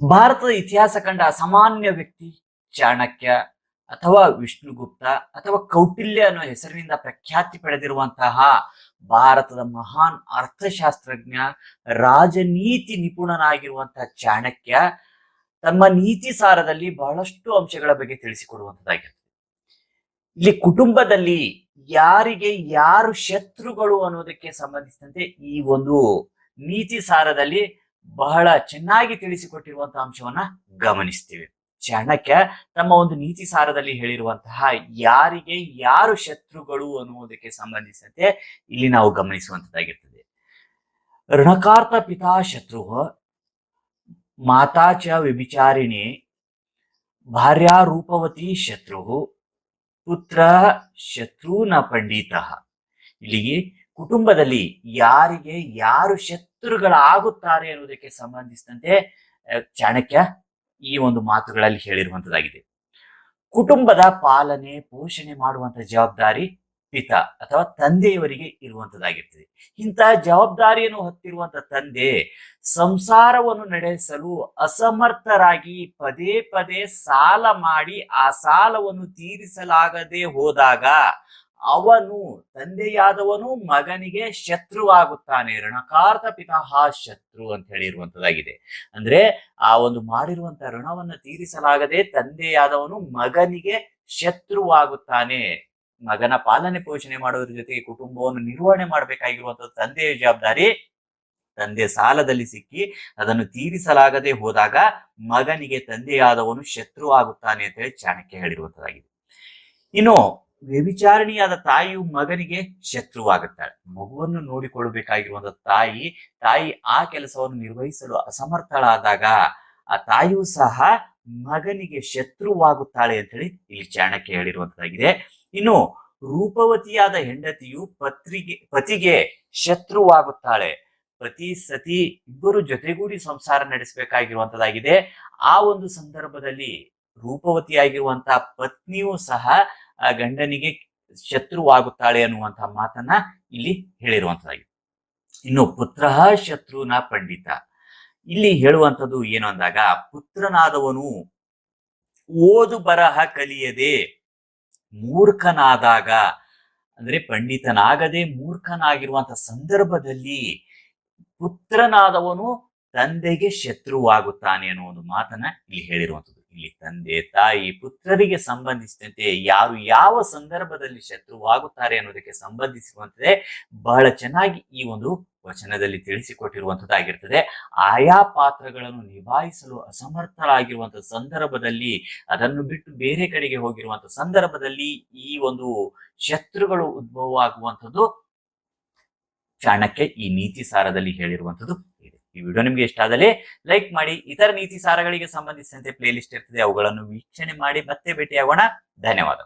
ಭಾರತದ ಇತಿಹಾಸ ಕಂಡ ಅಸಾಮಾನ್ಯ ವ್ಯಕ್ತಿ ಚಾಣಕ್ಯ ಅಥವಾ ವಿಷ್ಣುಗುಪ್ತ ಅಥವಾ ಕೌಟಿಲ್ಯ ಅನ್ನೋ ಹೆಸರಿನಿಂದ ಪ್ರಖ್ಯಾತಿ ಪಡೆದಿರುವಂತಹ ಭಾರತದ ಮಹಾನ್ ಅರ್ಥಶಾಸ್ತ್ರಜ್ಞ, ರಾಜನೀತಿ ನಿಪುಣನಾಗಿರುವಂತಹ ಚಾಣಕ್ಯ ತಮ್ಮ ನೀತಿ ಸಾರದಲ್ಲಿ ಬಹಳಷ್ಟು ಅಂಶಗಳ ಬಗ್ಗೆ ತಿಳಿಸಿಕೊಡುವಂತದ್ದಾಗಿರ್ತದೆ ಇಲ್ಲಿ ಕುಟುಂಬದಲ್ಲಿ ಯಾರಿಗೆ ಯಾರು ಶತ್ರುಗಳು ಅನ್ನೋದಕ್ಕೆ ಸಂಬಂಧಿಸಿದಂತೆ ಈ ಒಂದು ನೀತಿ ಸಾರದಲ್ಲಿ ಬಹಳ ಚೆನ್ನಾಗಿ ತಿಳಿಸಿಕೊಟ್ಟಿರುವಂತಹ ಅಂಶವನ್ನ ಗಮನಿಸ್ತೀವಿ. ಚಾಣಕ್ಯ ತಮ್ಮ ಒಂದು ನೀತಿ ಸಾರದಲ್ಲಿ ಹೇಳಿರುವಂತಹ ಯಾರಿಗೆ ಯಾರು ಶತ್ರುಗಳು ಅನ್ನುವುದಕ್ಕೆ ಸಂಬಂಧಿಸಿದಂತೆ ಇಲ್ಲಿ ನಾವು ಗಮನಿಸುವಂತದ್ದಾಗಿರ್ತದೆ ಋಣಕಾರ್ತ ಪಿತಾ ಶತ್ರು ಮಾತಾ ಚ ವ್ಯಭಿಚಾರಿಣಿ ಭಾರ್ಯಾರೂಪವತಿ ಶತ್ರು ಪುತ್ರ ಶತ್ರುನ ಪಂಡಿತ. ಇಲ್ಲಿಗೆ ಕುಟುಂಬದಲ್ಲಿ ಯಾರಿಗೆ ಯಾರು ಶತ್ರುಗಳಾಗುತ್ತಾರೆ ಅನ್ನೋದಕ್ಕೆ ಸಂಬಂಧಿಸಿದಂತೆ ಚಾಣಕ್ಯ ಈ ಒಂದು ಮಾತುಗಳಲ್ಲಿ ಹೇಳಿರುವಂತದ್ದಾಗಿದೆ ಕುಟುಂಬದ ಪಾಲನೆ, ಪೋಷಣೆ ಮಾಡುವಂತ ಜವಾಬ್ದಾರಿ ಪಿತ ಅಥವಾ ತಂದೆಯವರಿಗೆ ಇರುವಂತದ್ದಾಗಿರ್ತದೆ ಇಂತಹ ಜವಾಬ್ದಾರಿಯನ್ನು ಹೊತ್ತಿರುವಂತ ತಂದೆ ಸಂಸಾರವನ್ನು ನಡೆಸಲು ಅಸಮರ್ಥರಾಗಿ ಪದೇ ಪದೇ ಸಾಲ ಮಾಡಿ ಆ ಸಾಲವನ್ನು ತೀರಿಸಲಾಗದೆ ಹೋದಾಗ ಅವನು ತಂದೆಯಾದವನು ಮಗನಿಗೆ ಶತ್ರುವಾಗುತ್ತಾನೆ ಋಣಕಾರ್ಥ ಪಿತಃ ಶತ್ರು ಅಂತ ಹೇಳಿರುವಂತದ್ದಾಗಿದೆ. ಅಂದ್ರೆ ಆ ಒಂದು ಮಾಡಿರುವಂತ ಋಣವನ್ನು ತೀರಿಸಲಾಗದೆ ತಂದೆಯಾದವನು ಮಗನಿಗೆ ಶತ್ರುವಾಗುತ್ತಾನೆ. ಮಗನ ಪಾಲನೆ ಪೋಷಣೆ ಮಾಡೋದ್ರ ಜೊತೆಗೆ ಕುಟುಂಬವನ್ನು ನಿರ್ವಹಣೆ ಮಾಡಬೇಕಾಗಿರುವಂತಹ ತಂದೆಯ ಜವಾಬ್ದಾರಿ ತಂದೆ ಸಾಲದಲ್ಲಿ ಸಿಕ್ಕಿ ಅದನ್ನು ತೀರಿಸಲಾಗದೆ ಹೋದಾಗ ಮಗನಿಗೆ ತಂದೆಯಾದವನು ಶತ್ರು ಆಗುತ್ತಾನೆ ಅಂತ ಹೇಳಿ ಚಾಣಕ್ಯ ಹೇಳಿರುವಂತದ್ದಾಗಿದೆ. ಇನ್ನು ವ್ಯಭಿಚಾರಣಿಯಾದ ತಾಯಿಯು ಮಗನಿಗೆ ಶತ್ರುವಾಗುತ್ತಾಳೆ. ಮಗುವನ್ನು ನೋಡಿಕೊಳ್ಳಬೇಕಾಗಿರುವಂತ ತಾಯಿ ತಾಯಿ ಆ ಕೆಲಸವನ್ನು ನಿರ್ವಹಿಸಲು ಅಸಮರ್ಥಳಾದಾಗ ಆ ತಾಯಿಯೂ ಸಹ ಮಗನಿಗೆ ಶತ್ರುವಾಗುತ್ತಾಳೆ ಅಂತ ಹೇಳಿ ಇಲ್ಲಿ ಚಾಣಕ್ಯ ಹೇಳಿರುವಂತದಾಗಿದೆ ಇನ್ನು ರೂಪವತಿಯಾದ ಹೆಂಡತಿಯು ಪತ್ರಿಗೆ, ಪತಿಗೆ ಶತ್ರುವಾಗುತ್ತಾಳೆ. ಪತಿ, ಸತಿ ಇಬ್ಬರು ಜೊತೆಗೂಡಿ ಸಂಸಾರ ನಡೆಸಬೇಕಾಗಿರುವಂತದಾಗಿದೆ ಆ ಒಂದು ಸಂದರ್ಭದಲ್ಲಿ ರೂಪವತಿಯಾಗಿರುವಂತಹ ಪತ್ನಿಯೂ ಸಹ ಆ ಗಂಡನಿಗೆ ಶತ್ರುವಾಗುತ್ತಾಳೆ ಅನ್ನುವಂತಹ ಮಾತನ್ನ ಇಲ್ಲಿ ಹೇಳಿರುವಂತದ್ದಾಗಿದೆ ಇನ್ನು ಪುತ್ರ ಶತ್ರುನ ಪಂಡಿತ. ಇಲ್ಲಿ ಹೇಳುವಂಥದ್ದು ಏನು ಅಂದಾಗ, ಪುತ್ರನಾದವನು ಓದು ಬರಹ ಕಲಿಯದೆ ಮೂರ್ಖನಾದಾಗ, ಅಂದ್ರೆ ಪಂಡಿತನಾಗದೆ ಮೂರ್ಖನಾಗಿರುವಂತ ಸಂದರ್ಭದಲ್ಲಿ ಪುತ್ರನಾದವನು ತಂದೆಗೆ ಶತ್ರುವಾಗುತ್ತಾನೆ ಅನ್ನೋ ಒಂದು ಮಾತನ್ನ ಇಲ್ಲಿ ಹೇಳಿರುವಂಥದ್ದು. ಇಲ್ಲಿ ತಂದೆ ತಾಯಿ ಪುತ್ರರಿಗೆ ಸಂಬಂಧಿಸಿದಂತೆ ಯಾರು ಯಾವ ಸಂದರ್ಭದಲ್ಲಿ ಶತ್ರುವಾಗುತ್ತಾರೆ ಅನ್ನೋದಕ್ಕೆ ಸಂಬಂಧಿಸಿರುವಂತೆ ಬಹಳ ಚೆನ್ನಾಗಿ ಈ ಒಂದು ವಚನದಲ್ಲಿ ತಿಳಿಸಿಕೊಟ್ಟಿರುವಂತದ್ದಾಗಿರ್ತದೆ. ಆಯಾ ಪಾತ್ರಗಳನ್ನು ನಿಭಾಯಿಸಲು ಅಸಮರ್ಥರಾಗಿರುವಂತಹ ಸಂದರ್ಭದಲ್ಲಿ, ಅದನ್ನು ಬಿಟ್ಟು ಬೇರೆ ಕಡೆಗೆ ಹೋಗಿರುವಂತಹ ಸಂದರ್ಭದಲ್ಲಿ ಈ ಒಂದು ಶತ್ರುಗಳು ಉದ್ಭವ ಆಗುವಂಥದ್ದು ಚಾಣಕ್ಯ ಈ ನೀತಿ ಸಾರದಲ್ಲಿ ಹೇಳಿರುವಂಥದ್ದು ಇದೆ. ಈ ವಿಡಿಯೋ ನಿಮ್ಗೆ ಇಷ್ಟ ಆದಲ್ಲಿ ಲೈಕ್ ಮಾಡಿ, ಇತರ ನೀತಿ ಸಾರಗಳಿಗೆ ಸಂಬಂಧಿಸಿದಂತೆ ಪ್ಲೇಲಿಸ್ಟ್ ಇರ್ತದೆ, ಅವುಗಳನ್ನು ವೀಕ್ಷಣೆ ಮಾಡಿ ಮತ್ತೆ ಭೇಟಿಯಾಗೋಣ. ಧನ್ಯವಾದ.